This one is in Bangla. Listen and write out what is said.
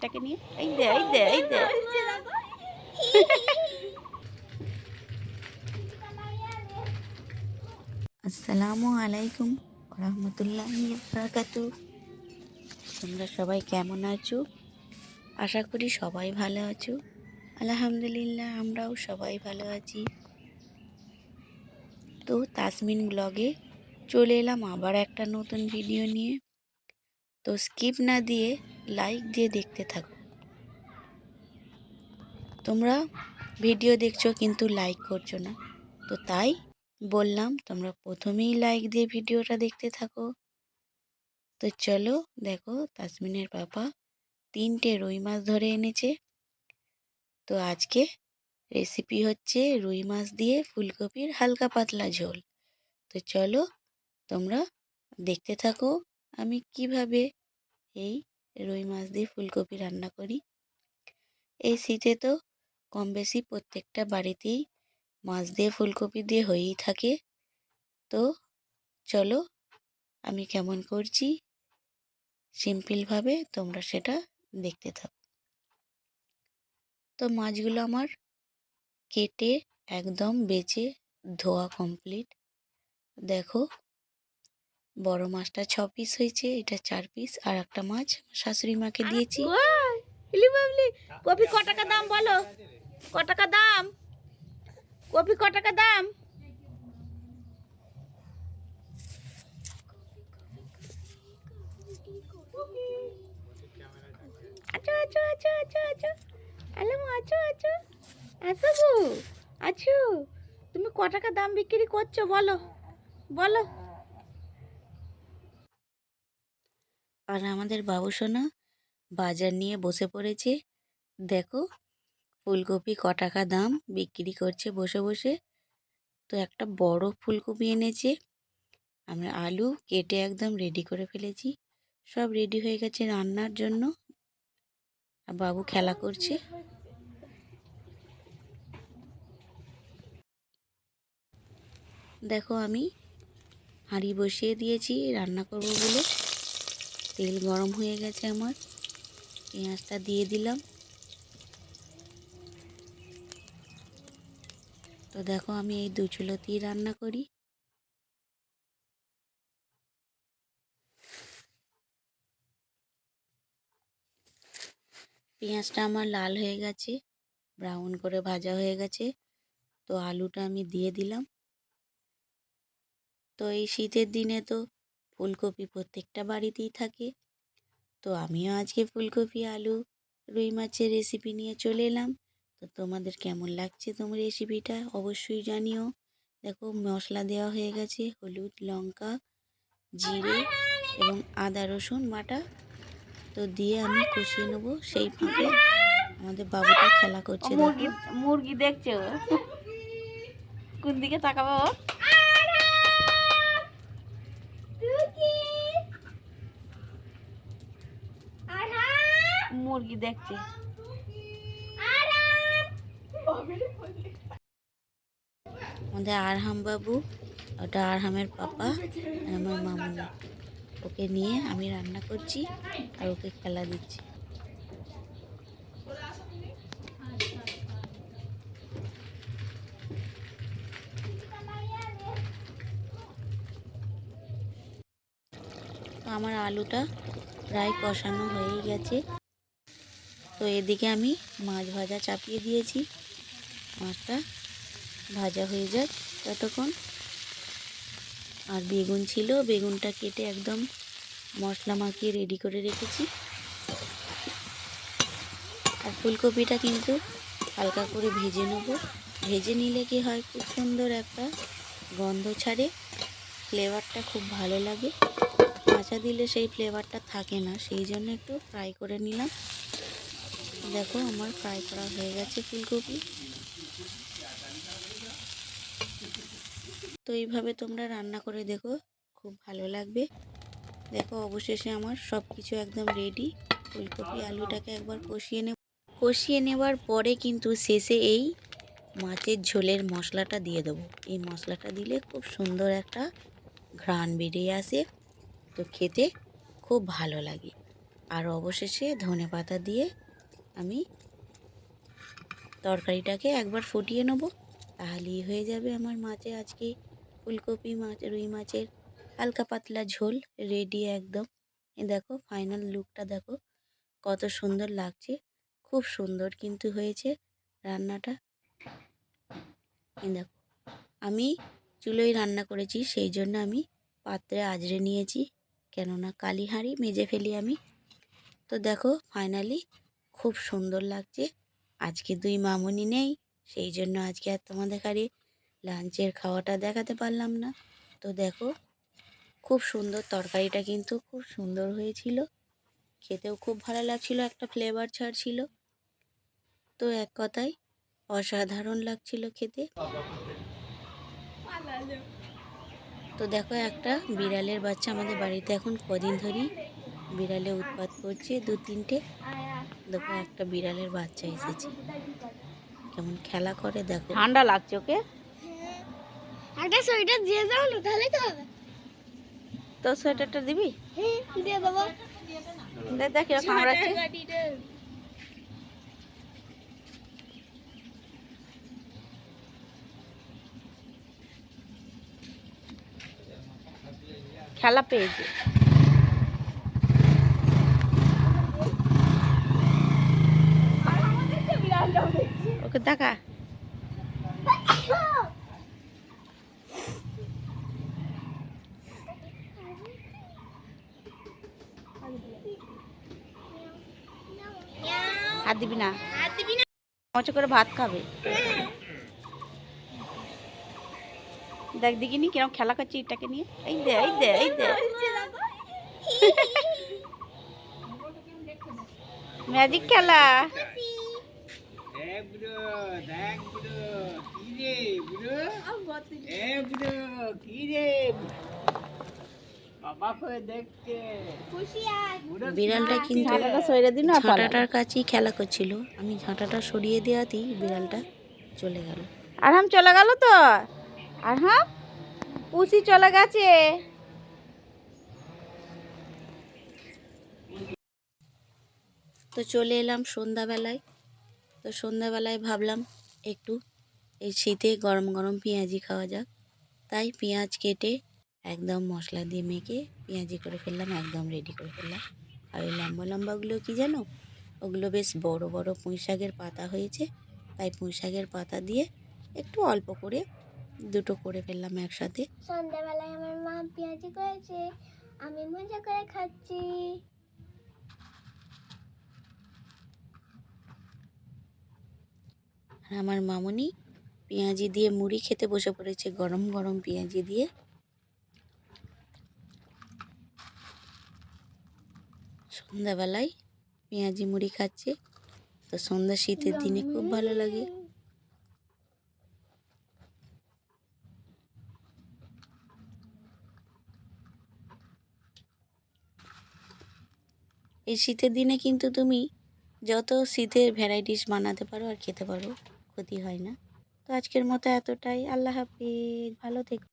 বাঘটাকে নিয়ে। এই দে এই দে এই দে। আসসালামু আলাইকুম রহমতুল্লাহ তোমরা সবাই কেমন আছো? আশা করি সবাই ভালো আছো। আলহামদুলিল্লাহ, আমরাও সবাই ভালো আছি। তো তাসমিন ব্লগে চলে এলাম আবার একটা নতুন ভিডিও নিয়ে। তো স্কিপ না দিয়ে লাইক দিয়ে দেখতে থাকো। তোমরা ভিডিও দেখছ কিন্তু লাইক করছ না। তো তাই বললাম, তোমরা প্রথমেই লাইক দিয়ে ভিডিওটা দেখতে থাকো। তো চলো দেখো, তাসমিনের পাপা তিনটে রুই মাছ ধরে এনেছে। তো আজকে রেসিপি হচ্ছে রুই মাছ দিয়ে ফুলকপির হালকা পাতলা ঝোল। তো চলো তোমরা দেখতে থাকো আমি কীভাবে এই রুই মাছ দিয়ে ফুলকপি রান্না করি? এই শীতে তো কম বেশি প্রত্যেকটা বাড়িতেই মাছ দিয়ে ফুলকপি দিয়ে হয়েই থাকে। তো চলো আমি কেমন করছি? সিম্পলভাবে তোমরা সেটা দেখতে থাকো। তো মাছগুলো আমার কেটে একদম বেছে ধোয়া কমপ্লিট দেখো বড় মাছটা ছ পিস হয়েছে এটা চার পিস আর একটা মাছ শাশুড়ি মাকে দিয়েছি। কপি ক টাকা দাম বলো? ক টাকা দাম? কপি ক টাকা দাম? আছো আছো আছো আছো আছো আলাম আছো আছো গো আছো তুমি ক টাকা দাম বিক্রি করছ বলো বলো। আর আমাদের বাবু সোনা বাজার নিয়ে বসে পড়েছে। দেখো, ফুলকপি ক টাকা দাম বিক্রি করছে বসে বসে। তো একটা বড় ফুলকপি এনেছে। আমরা আলু কেটে একদম রেডি করে ফেলেছি। সব রেডি হয়ে গেছে রান্নার জন্য। আর বাবু খেলা করছে। দেখো আমি হাঁড়ি বসিয়ে দিয়েছি, রান্না করব বলে। তেল গরম হয়ে গেছে আমার। পেঁয়াজটা দিয়ে দিলাম। তো দেখো আমি এই দু চুলোতেই রান্না করি। পেঁয়াজটা আমার লাল হয়ে গেছে, ব্রাউন করে ভাজা হয়ে গেছে। তো আলুটা আমি দিয়ে দিলাম। তো এই শীতের দিনে তো ফুলকপি প্রত্যেকটা বাড়িতেই থাকে। তো আমিও আজকে ফুলকপি, আলু, রুই মাছের রেসিপি নিয়ে চলে এলাম। তো তোমাদের কেমন লাগছে তোমার রেসিপিটা অবশ্যই জানিও। দেখো মশলা দেওয়া হয়ে গেছে, হলুদ, লঙ্কা, জিরে এবং আদা, রসুন, বাটা। তো দিয়ে আমি কষিয়ে নেব সেই ফাঁকে। আমাদের বাবুটা খেলা করছে মুরগি মুরগি দেখছ কোন দিকে তাকাবো মুরগি দেখছে। আমাদের আরহাম বাবু, ওটা আরহামের পাপা, আর আমার মামুনি। ওকে নিয়ে আমি রান্না করছি আর ওকে খেলা দিচ্ছি। আমার আলুটা প্রায় কষানো হয়েই গেছে। তো এদিকে আমি মাছ ভাজা চাপিয়ে দিয়েছি। মাছটা ভাজা হয়ে যাক ততক্ষণ। আর বেগুন ছিল, বেগুনটা কেটে একদম মশলা মাখিয়ে রেডি করে রেখেছি। আর ফুলকপিটা কিন্তু হালকা করে ভেজে নেব। ভেজে নিলে কি হয়, খুব সুন্দর একটা গন্ধ ছাড়ে। ফ্লেভারটা খুব ভালো লাগে। কাঁচা দিলে সেই ফ্লেভারটা থাকে না, সেই জন্য একটু ফ্রাই করে নিলাম। দেখো, আমার ফ্রাই করা হয়ে গেছে ফুলকপি। তো এইভাবে তোমরা রান্না করে দেখো, খুব ভালো লাগবে। দেখো, অবশেষে আমার সব কিছু একদম রেডি ফুলকপি আলুটাকে একবার কষিয়ে নেব। কষিয়ে নেবার পরে কিন্তু শেষে এই মাছের ঝোলের মশলাটা দিয়ে দেবো। এই মশলাটা দিলে খুব সুন্দর একটা ঘ্রাণ বেরিয়ে আসে। তো খেতে খুব ভালো লাগে। আর অবশেষে ধনে পাতা দিয়ে আমি তরকারিটাকে একবার ফুটিয়ে নেব, তাহলেই হয়ে যাবে আমার মাছে আজকে ফুলকপি মাছ, রুই মাছের হালকা পাতলা ঝোল রেডি একদম। এ দেখো ফাইনাল লুকটা দেখো, কত সুন্দর লাগছে, খুব সুন্দর কিন্তু হয়েছে রান্নাটা। দেখো, আমি চুলোয় রান্না করেছি, সেই জন্য আমি পাত্রে আজরে নিয়েছি, কেননা কালি হাঁড়ি মেজে ফেলি আমি। তো দেখো ফাইনালি খুব সুন্দর লাগছে। আজকে দুই মামুনি নেই, সেই জন্য আজকে আর তোমাদের কারে লাঞ্চের খাওয়াটা দেখাতে পারলাম না। তো দেখো, খুব সুন্দর তরকারিটা কিন্তু খুব সুন্দর হয়েছিল। খেতেও খুব ভালো লাগছিল, একটা ফ্লেভার ছাড়ছিল। তো এক কথায়, অসাধারণ লাগছিল খেতে। তো দেখো, একটা বিড়ালের বাচ্চা আমাদের বাড়িতে এখন কদিন ধরেই বিড়ালে উৎপাত করছে দু তিনটে দেখো একটা বিড়ালের বাচ্চা এসেছে। কেমন খেলা করে দেখো। ঠান্ডা লাগছে ওকে? একটা সোয়েটার দিয়ে দাও না তাহলে তো হবে। তোর সোয়েটারটা দিবি? হুম দিয়ে দেবো। দেখ দেখ এরকম কামড়াচ্ছে খেলা পেয়েছে। ওকে দেখা হাত দিবি না? মজা করে ভাত খাবে। দেখ দেখিনি কীরকম খেলা করছে এটাকে নিয়ে? এই দে এই দে এই দে। ম্যাজিক খেলা? দেখ বুড়ো কি রে বুড়ো এ কি রে? বিড়ালটা কিন্তু সরে দিন না ঝাঁটাটার কাছেই খেলা করছিল। আমি ঝাঁটাটা সরিয়ে দেওয়াতেই বিড়ালটা চলে গেল। আরহাম চলে গেল তো? আরহাম পুষি চলে গেছে। তো চলে এলাম সন্ধ্যাবেলায়। তো সন্ধ্যাবেলায় ভাবলাম একটু এই শীতে গরম গরম পেঁয়াজি খাওয়া যাক। তাই পেঁয়াজ কেটে একদম মশলা দিয়ে মেখে পেঁয়াজি করে ফেললাম, একদম রেডি করে ফেললাম। আর ওই লম্বা লম্বাগুলো কি জানো? ওগুলো বেশ বড় বড় পুঁই শাকের পাতা হয়েছে। তাই পুঁই শাকের পাতা দিয়ে একটু অল্প করে দুটো করে ফেললাম একসাথে। সন্ধ্যাবেলায় আমার মা পেঁয়াজি করেছে, আমি মজা করে খাচ্ছি। আর আমার মামনি পেঁয়াজি দিয়ে মুড়ি খেতে বসে পড়েছে, গরম গরম পেঁয়াজি দিয়ে। সন্ধ্যাবেলায় পেঁয়াজি মুড়ি খাচ্ছে, তো সন্ধ্যা শীতের দিনে খুব ভালো লাগে। এই শীতের দিনে কিন্তু তুমি যত শীতের ভ্যারাইটিস বানাতে পারো আর খেতে পারো ক্ষতি হয় না। তো আজকের মতো এতটাই। আল্লাহ হাফিজ। ভালো থেকো।